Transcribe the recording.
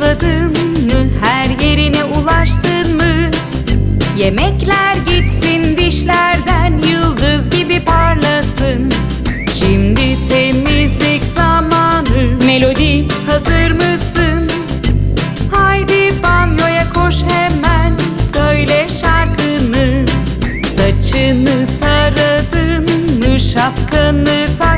Fırçaladın mı? Her yerine ulaştın mı? Yemekler gitsin dişlerden Yıldız gibi parlasın Şimdi temizlik zamanı Melodi hazır mısın? Haydi banyoya koş hemen Söyle şarkını Saçını taradın mı? Şapkanı taktın